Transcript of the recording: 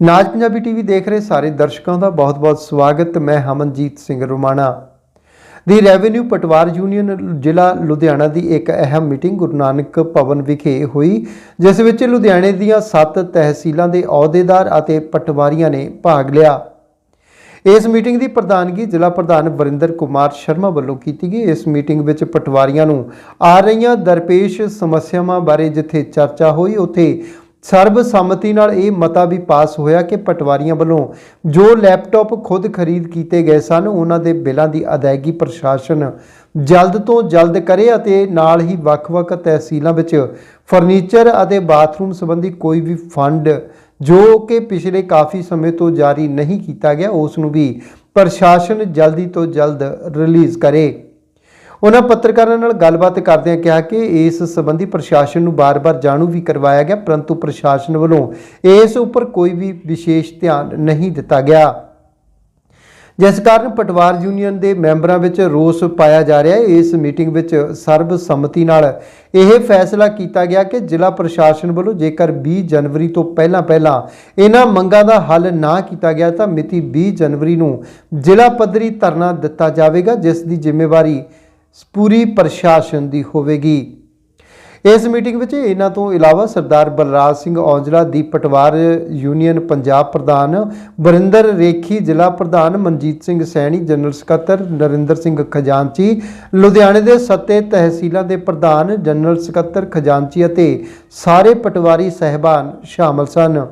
ਨਾਜ Punjabi TV ਦੇਖ ਰਹੇ ਸਾਰੇ ਦਰਸ਼ਕਾਂ ਦਾ ਬਹੁਤ-ਬਹੁਤ ਸਵਾਗਤ। ਮੈਂ Hamanjit Singh Romana. The revenue Patwar union ਜ਼ਿਲ੍ਹਾ ਲੁਧਿਆਣਾ ਦੀ ਇੱਕ ਅਹਿਮ ਮੀਟਿੰਗ ਗੁਰੂ ਨਾਨਕ ਭਵਨ ਵਿਖੇ ਹੋਈ, ਜਿਸ ਵਿੱਚ ਲੁਧਿਆਣੇ ਦੀਆਂ 7 ਤਹਿਸੀਲਾਂ ਦੇ ਅਹੁਦੇਦਾਰ ਅਤੇ ਪਟਵਾਰੀਆਂ ਨੇ ਭਾਗ ਲਿਆ। ਇਸ ਮੀਟਿੰਗ ਦੀ ਪ੍ਰਧਾਨਗੀ ਜ਼ਿਲ੍ਹਾ ਪ੍ਰਧਾਨ ਵਰਿੰਦਰ ਕੁਮਾਰ ਸ਼ਰਮਾ ਵੱਲੋਂ ਕੀਤੀ ਗਈ। ਇਸ ਮੀਟਿੰਗ ਵਿੱਚ ਪਟਵਾਰੀਆਂ ਨੂੰ ਆ ਰਹੀਆਂ ਦਰਪੇਸ਼ ਸਮੱਸਿਆਵਾਂ ਬਾਰੇ ਜਿੱਥੇ ਚਰਚਾ ਹੋਈ, ਉੱਥੇ ਸਰਬਸੰਮਤੀ ਨਾਲ ਇਹ ਮਤਾ ਵੀ ਪਾਸ ਹੋਇਆ ਕਿ ਪਟਵਾਰੀਆਂ ਵੱਲੋਂ ਜੋ ਲੈਪਟਾਪ ਖੁਦ ਖਰੀਦ ਕੀਤੇ ਗਏ ਸਨ, ਉਹਨਾਂ ਦੇ ਬਿੱਲਾਂ ਦੀ ਅਦਾਇਗੀ ਪ੍ਰਸ਼ਾਸਨ ਜਲਦ ਤੋਂ ਜਲਦ ਕਰੇ ਅਤੇ ਨਾਲ ਹੀ ਵੱਖ-ਵੱਖ ਤਹਿਸੀਲਾਂ ਵਿੱਚ ਫਰਨੀਚਰ ਅਤੇ ਬਾਥਰੂਮ ਸੰਬੰਧੀ ਕੋਈ ਵੀ ਫੰਡ ਜੋ ਕਿ ਪਿਛਲੇ ਕਾਫੀ ਸਮੇਂ ਤੋਂ ਜਾਰੀ ਨਹੀਂ ਕੀਤਾ ਗਿਆ, ਉਸ ਨੂੰ ਵੀ ਪ੍ਰਸ਼ਾਸਨ ਜਲਦੀ ਤੋਂ ਜਲਦ ਰਿਲੀਜ਼ ਕਰੇ। ਉਹਨਾਂ ਪੱਤਰਕਾਰਾਂ ਨਾਲ ਗੱਲਬਾਤ ਕਰਦਿਆਂ ਕਿਹਾ ਕਿ ਇਸ ਸੰਬੰਧੀ ਪ੍ਰਸ਼ਾਸਨ ਨੂੰ ਬਾਰ-ਬਾਰ ਜਾਣੂ ਵੀ ਕਰਵਾਇਆ ਗਿਆ, ਪਰੰਤੂ ਪ੍ਰਸ਼ਾਸਨ ਵੱਲੋਂ ਇਸ ਉੱਪਰ ਕੋਈ ਵੀ ਵਿਸ਼ੇਸ਼ ਧਿਆਨ ਨਹੀਂ ਦਿੱਤਾ ਗਿਆ। ਜਿਸ ਕਾਰਨ ਪਟਵਾਰ ਯੂਨੀਅਨ ਦੇ ਮੈਂਬਰਾਂ ਵਿੱਚ ਰੋਸ ਪਾਇਆ ਜਾ ਰਿਹਾ ਹੈ। ਇਸ ਮੀਟਿੰਗ ਵਿੱਚ ਸਰਬਸੰਮਤੀ ਨਾਲ ਇਹ ਫੈਸਲਾ ਕੀਤਾ ਗਿਆ ਕਿ ਜ਼ਿਲ੍ਹਾ ਪ੍ਰਸ਼ਾਸਨ ਵੱਲੋਂ ਜੇਕਰ 20 ਜਨਵਰੀ ਤੋਂ ਪਹਿਲਾਂ ਪਹਿਲਾਂ ਇਹਨਾਂ ਮੰਗਾਂ ਦਾ ਹੱਲ ਨਾ ਕੀਤਾ ਗਿਆ, ਤਾਂ ਮਿਤੀ 20 ਜਨਵਰੀ ਨੂੰ ਜ਼ਿਲ੍ਹਾ ਪੱਧਰੀ ਧਰਨਾ ਦਿੱਤਾ ਜਾਵੇਗਾ, ਜਿਸ ਦੀ ਜ਼ਿੰਮੇਵਾਰੀ ਪੂਰੀ ਪ੍ਰਸ਼ਾਸਨ ਦੀ ਹੋਵੇਗੀ। ਇਸ ਮੀਟਿੰਗ ਵਿੱਚ ਇਹਨਾਂ ਤੋਂ ਇਲਾਵਾ ਸਰਦਾਰ ਬਲਰਾਜ ਸਿੰਘ ਔਜਲਾ ਦੀ ਪਟਵਾਰ, ਯੂਨੀਅਨ ਪੰਜਾਬ ਪ੍ਰਧਾਨ ਵਰਿੰਦਰ ਰੇਖੀ, ਜ਼ਿਲ੍ਹਾ ਪ੍ਰਧਾਨ ਮਨਜੀਤ ਸਿੰਘ ਸੈਣੀ, ਜਨਰਲ ਸਕੱਤਰ ਨਰਿੰਦਰ ਸਿੰਘ ਖਜ਼ਾਨਚੀ, ਲੁਧਿਆਣੇ ਦੇ ਸੱਤੇ ਤਹਿਸੀਲਾਂ ਦੇ ਪ੍ਰਧਾਨ ਜਨਰਲ ਸਕੱਤਰ ਖਜ਼ਾਨਚੀ ਅਤੇ ਸਾਰੇ ਪਟਵਾਰੀ ਸਹਿਬਾਨ ਸ਼ਾਮਲ ਸਨ।